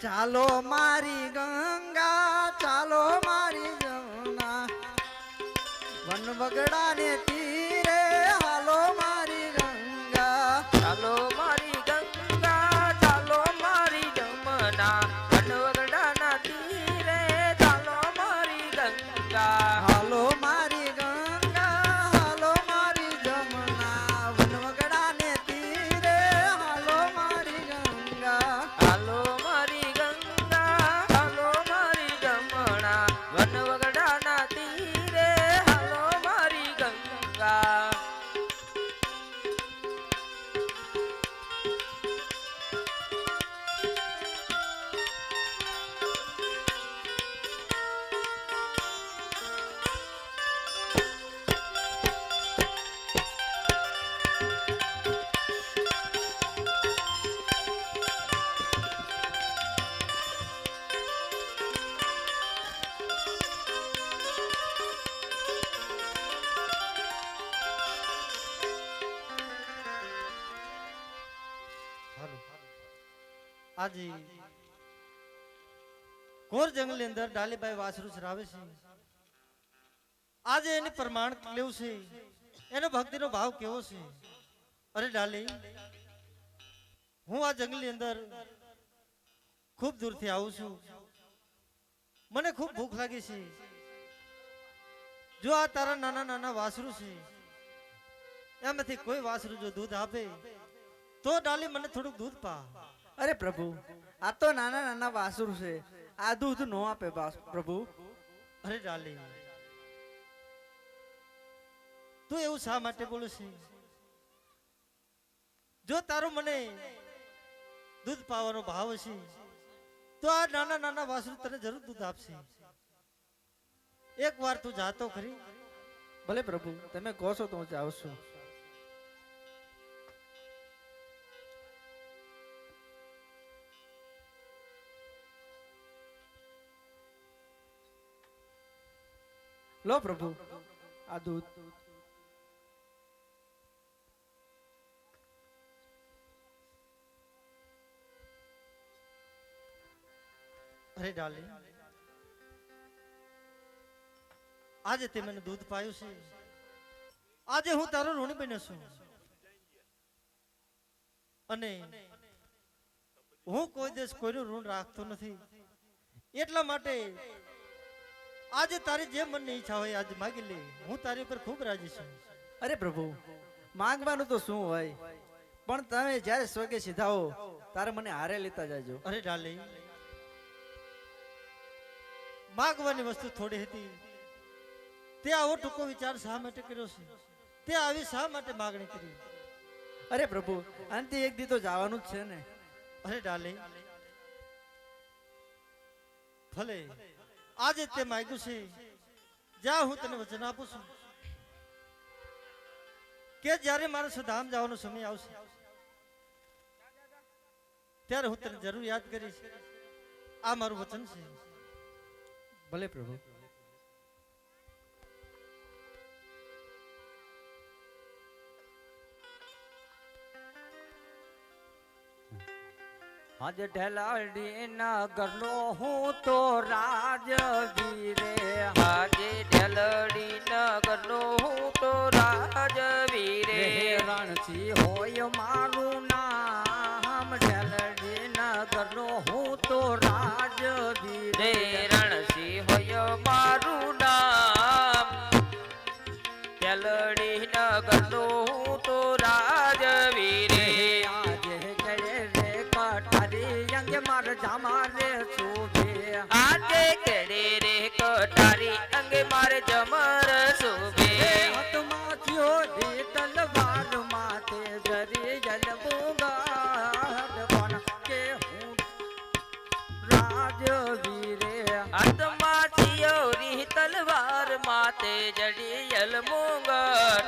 ચાલો મારી ગંગા ચાલો મારી જમુના. વન વગડાને તીરે આજે કોર જંગલની અંદર ડાલીબાઈ વાસરું છે. આજે એને પ્રમાણ લેવું છે. એનો ભક્તિનો ભાવ કેવો છે? અરે ડાલી, હું આ જંગલની અંદર ખૂબ દૂરથી આવું છું. મને ખૂબ ભૂખ લાગી છે. જો આ તારા નાના નાના વાસરું છે, એમાંથી કોઈ વાસરું જો દૂધ આપે, તો ડાલી મને થોડુંક દૂધ પા. અરે પ્રભુ આ તો નાના નાના વાસુર છે. આ દૂધ નો આપે પ્રભુ. અરે ડાલી. તું એવું શા માટે બોલું છે? જો તારું મને દૂધ પાવાનો ભાવ હશે તો આ નાના નાના વાસુર તને જરૂર દૂધ આપશે. એક વાર તું જાતો ખરી. ભલે પ્રભુ તમે કહો છો તો હું જાઉં છું. લો પ્રભુ આ દૂધ અરે ડાલી આજે તે મને દૂધ પાયું છે. આજે હું તારો ઋણી બન્યો છું. અને હું કોઈ દેશ કોઈનું ઋણ રાખતો નથી. એટલા માટે આજે તારી જે મનની ઈચ્છા હોય આજે માગી લે. હું તારી ઉપર ખૂબ રાજી છું. અરે પ્રભુ માંગવાનું તો શું હોય? પણ તમે જ્યારે સ્વર્ગે સીધા હો ત્યારે મને હારે લેતા જાજો. અરે ડાલી માગવાની વસ્તુ થોડી હતી. તે આવો ટૂંકો વિચાર શા માટે કર્યો છે? તે આવી શા માટે માગણી કરી? અરે પ્રભુ અંતે એક દી તો જવાનું જ છે ને. અરે ડાલી ભલે આજે તે માગ્યું છે. જ્યાં હું તને વચન આપું છું. કે જ્યારે મારે સુધામ જવાનો સમય આવશે, ત્યારે હું તને જરૂર યાદ કરીશ. આ મારું વચન છે. ભલે પ્રભુ. આજ ઢેલાડી નગરનો હું તો રાજવીરે આજે ઢેલડી નગરનો હું તો રાજવીરે રણસી હોય મારું નામ ઢેલડી નગરનો હું માર શોભે આજે કેડે રે કટારી અંગે મારે જમર શોભે હાથમાં થયો રે તલવાર માથે જરી જલબુગા કોણ કે હું રાજવીરે હાથમાં થિયોરી તલવાર માથે જડી મુંગર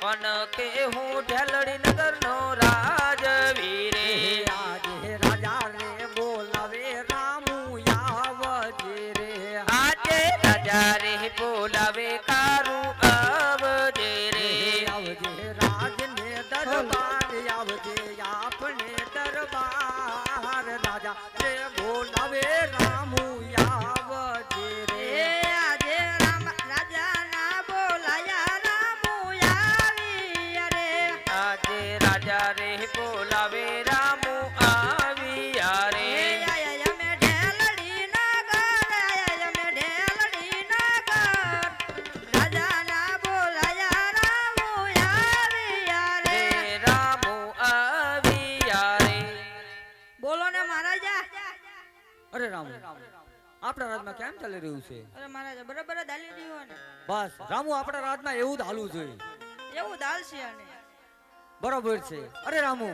પણ કે હું ઢેલડી રે બોલાવે અરે રામુ. આપણા રાજમાં કેમ ચાલી રહ્યું છે? અરે મહારાજ બરાબર જ હાલી રહ્યો ને. બસ રામુ આપણા રાજમાં એવું જ હાલવું જોઈએ. એવું દાલ છે અને. બરોબર છે. અરે રામુ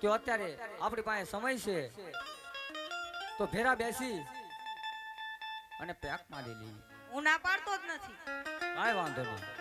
તો અત્યારે આપણી પાસે સમય છે. તો ભેરા બેસી અને પેક મારી લઈએ હું ના પાડતો જ નથી. કાંઈ વાંધો નહીં.